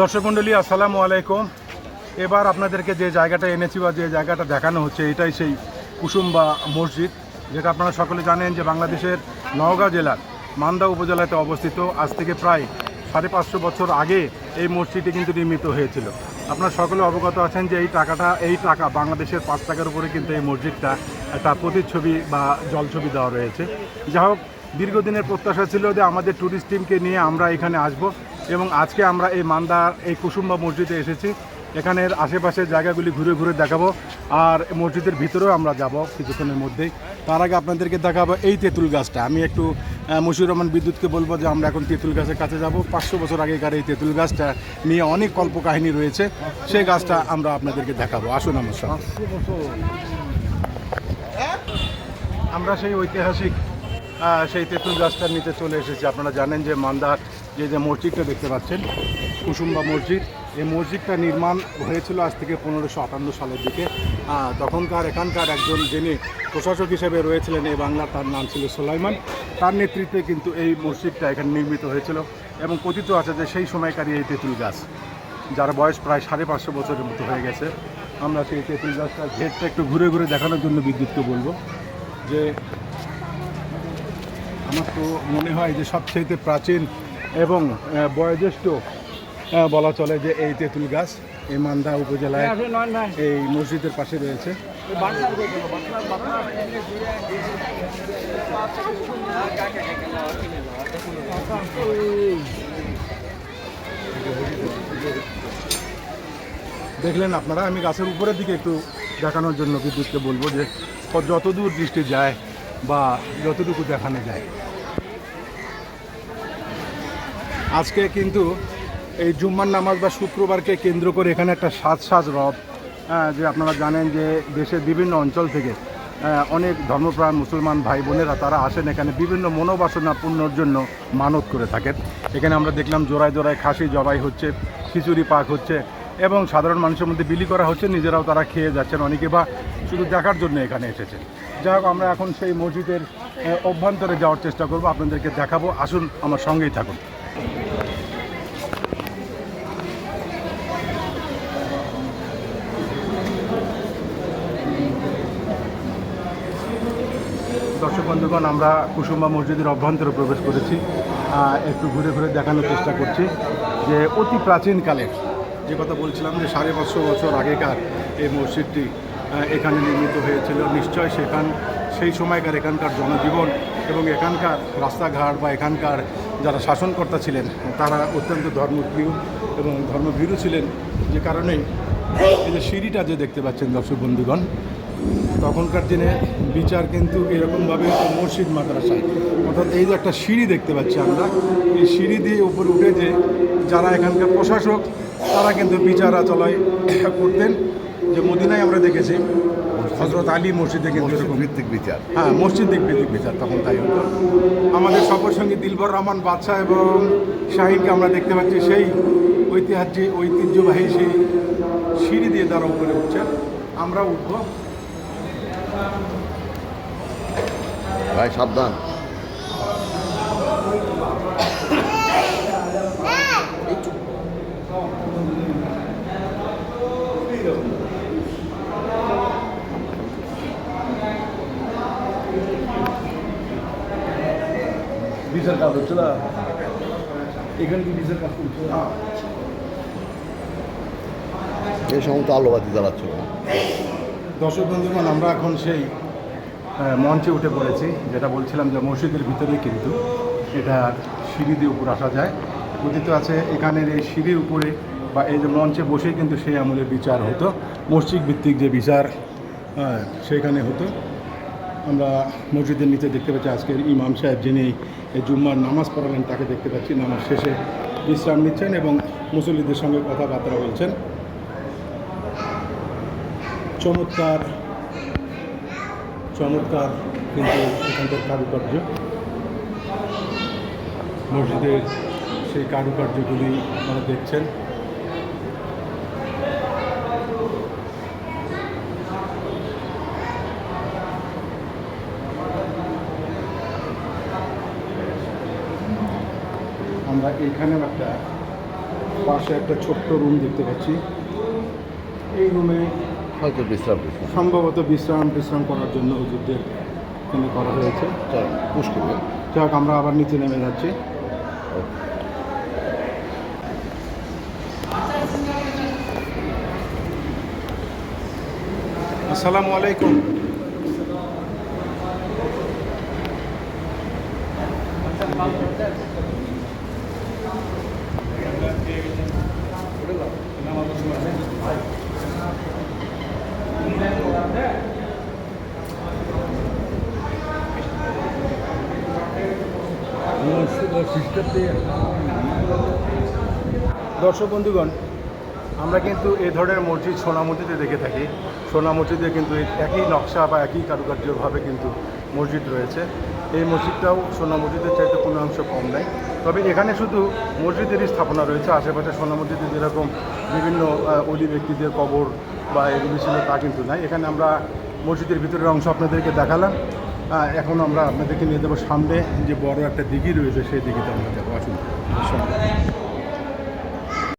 দর্শক মণ্ডলী আসসালামু আলাইকুম। এবার আপনাদেরকে যে জায়গাটা এনেছি বা যে জায়গাটা দেখানো হচ্ছে, এটাই সেই কুসুম্বা মসজিদ, যেটা আপনারা সকলে জানেন যে বাংলাদেশের নওগাঁ জেলার মান্দা উপজেলাতে অবস্থিত। আজ থেকে প্রায় সাড়ে পাঁচশো বছর আগে এই মসজিদটি কিন্তু নির্মিত হয়েছিল। আপনারা সকলে অবগত আছেন যে এই টাকাটা, এই টাকা বাংলাদেশের পাঁচ টাকার উপরে কিন্তু এই মসজিদটা, একটা প্রতিচ্ছবি বা জলছবি দেওয়া রয়েছে। যা হোক, দীর্ঘদিনের প্রত্যাশা ছিল যে আমাদের ট্যুরিস্ট টিমকে নিয়ে আমরা এখানে আসব এবং আজকে আমরা এই মান্দার, এই কুসুম্বা মসজিদে এসেছি। এখানের আশেপাশের জায়গাগুলি ঘুরে ঘুরে দেখাবো। আর মসজিদের ভিতরেও আমরা যাব কিছুক্ষণের মধ্যেই। তার আগে আপনাদেরকে দেখাবো এই তেঁতুল গাছটা। আমি একটু মশিউর রহমান বিদ্যুৎকে বলব যে আমরা এখন তেঁতুল গাছের কাছে যাব। পাঁচশো বছর আগেকার এই তেঁতুল গাছটা নিয়ে অনেক কল্পকাহিনী রয়েছে। সেই গাছটা আমরা আপনাদেরকে দেখাবো। আসুন আমার সঙ্গে আমরা সেই ঐতিহাসিক সেই তেঁতুল গাছটার নিচে চলে এসেছি। আপনারা জানেন যে মান্দার যে যে মসজিদটা দেখতে পাচ্ছেন, কুসুম্বা মসজিদ এই মসজিদটা নির্মাণ হয়েছিল আজ থেকে পনেরোশো আটান্ন সালের দিকে। তখনকার এখানকার একজন যিনি প্রশাসক হিসেবে রয়েছিলেন এই বাংলার, তার নাম ছিল সোলাইমান। তার নেতৃত্বে কিন্তু এই মসজিদটা এখানে নির্মিত হয়েছিল এবং কথিত আছে যে সেই সময়কারই এই তেঁতুল গাছ, যার বয়স প্রায় সাড়ে পাঁচশো বছরের মতো হয়ে গেছে। আমরা সেই তেঁতুল গাছটার ঘেরটা একটু ঘুরে ঘুরে দেখানোর জন্য বিদ্যুৎকে বলব যে আমার তো মনে হয় যে সবচেয়ে প্রাচীন এবং বয়োজ্যেষ্ঠ বলা চলে যে এই তেঁতুল গাছ এই মান্দা উপজেলায় এই মসজিদের পাশে রয়েছে। দেখলেন আপনারা, আমি গাছের উপরের দিকে একটু দেখানোর জন্য বিদ্যুৎকে বলব যে যত দূর দৃষ্টি যায় বা যতটুকু দেখানো যায়। আজকে কিন্তু এই জুম্মার নামাজ বা শুক্রবারকে কেন্দ্র করে এখানে একটা সাজ সাজ রথ হ্যাঁ, যে আপনারা জানেন যে দেশের বিভিন্ন অঞ্চল থেকে আহ, অনেক ধর্মপ্রাণ মুসলমান ভাই বোনেরা তারা আসেন এখানে বিভিন্ন মনোবাসনা পূর্ণর জন্য মানত করে থাকেন। এখানে আমরা দেখলাম জোড়ায় জোড়ায় খাসি জবাই হচ্ছে খিচুড়ি পাক হচ্ছে এবং সাধারণ মানুষের মধ্যে বিলি করা হচ্ছে নিজেরাও তারা খেয়ে যাচ্ছেন অনেকে বা শুধু দেখার জন্য এখানে এসেছেন। যাই হোক আমরা এখন সেই মসজিদের অভ্যন্তরে যাওয়ার চেষ্টা করব আপনাদেরকে দেখাবো। আসুন আমার সঙ্গেই থাকুন। দর্শক বন্ধুগণ, আমরা কুসুম্বা মসজিদের অভ্যন্তরে প্রবেশ করেছি। একটু ঘুরে ঘুরে দেখানোর চেষ্টা করছি যে অতি প্রাচীনকালের যে কথা বলছিলাম যে সাড়ে পাঁচশো বছর আগেকার এই মসজিদটি এখানে নির্মিত হয়েছিল। নিশ্চয় সেখান, সেই সময়কার এখানকার জনজীবন এবং এখানকার রাস্তাঘাট বা এখানকার যারা শাসনকর্তা ছিলেন, তারা অত্যন্ত ধর্মপ্রিয় এবং ধর্মভীরু ছিলেন। যে কারণেই এই যে সিঁড়িটা যে দেখতে পাচ্ছেন দর্শক বন্ধুগণ তখনকার দিনে বিচার কিন্তু এরকমভাবে মসজিদ মাদ্রাসায়। অর্থাৎ এই যে একটা সিঁড়ি দেখতে পাচ্ছি আমরা এই সিঁড়ি দিয়ে উপরে উঠে যে যারা এখানকার প্রশাসক তারা কিন্তু বিচার আচলায় করতেন। যে মদিনায় আমরা দেখেছি হজরত আলী মসজিদে কিন্তু এরকম ভিত্তিক বিচার। হ্যাঁ মসজিদ দিক ভিত্তিক বিচার তখন তাই হতো। আমাদের সফর সঙ্গী দিলবর রহমান বাদশাহ এবং শাহিনকে আমরা দেখতে পাচ্ছি সেই ঐতিহাসিক ঐতিহ্যবাহী সেই সিঁড়ি দিয়ে তারা উপরে উঠছেন। আমরা উঠবো। ভাই সাবধান। কাজ হচ্ছে না? এখানে কি বিচার কাজ করছে? এই সমস্ত আলোবাতি জ্বালাচ্ছিল দর্শক বন্ধুগণ, আমরা এখন সেই মঞ্চে উঠে পড়েছি। যেটা বলছিলাম যে মসজিদের ভিতরে কিন্তু এটা সিঁড়ি দিয়ে উপর আসা যায়। কথিত আছে, এখানের এই সিঁড়ির উপরে বা এই যে মঞ্চে বসেই কিন্তু সেই আমলের বিচার হতো। মসজিদ ভিত্তিক যে বিচার সেখানে হতো। আমরা মসজিদের নিচে দেখতে পাচ্ছি আজকের ইমাম সাহেব, যিনি এই জুম্মার নামাজ পড়ালেন, তাকে দেখতে পাচ্ছি। নামাজ শেষে বিশ্রাম নিচ্ছেন এবং মুসল্লিদের সঙ্গে কথাবার্তা বলছেন। চমৎকার চমৎকার কিন্তু এখানকার কারুকার্য। মসজিদের সেই কারুকার্যগুলি আপনারা দেখছেন। আমরা এখানেও একটা, পাশে একটা ছোট্ট রুম দেখতে পাচ্ছি। এই রুমে হয়তো বিশ্রাম বিশ্রাম সম্ভবত বিশ্রাম বিশ্রাম করার জন্য হুজুরদের এখানে করা হয়েছে। পুশ করবে যাক আমরা আবার নিচে নেমে যাচ্ছি। আসসালামু আলাইকুম। দর্শক বন্ধুগণ, আমরা কিন্তু এ ধরনের মসজিদ সোনা মসজিদে দেখে থাকি। সোনা মসজিদে কিন্তু একই নকশা বা একই কারুকার্যভাবে কিন্তু মসজিদ রয়েছে। এই মসজিদটাও সোনা মসজিদের চাইতে কোনো অংশ কম নাই তবে এখানে শুধু মসজিদেরই স্থাপনা রয়েছে। আশেপাশে সোনা মসজিদে যেরকম বিভিন্ন অলি ব্যক্তিদের কবর বা এগুলি ছিল তা কিন্তু নাই। এখানে আমরা মসজিদের ভিতরের অংশ আপনাদেরকে দেখালাম। এখন আমরা আপনাদেরকে নিয়ে যাব সামনে যে বড় একটা দিঘি রয়েছে, সেই দিঘিতে আমরা যাব আসুন।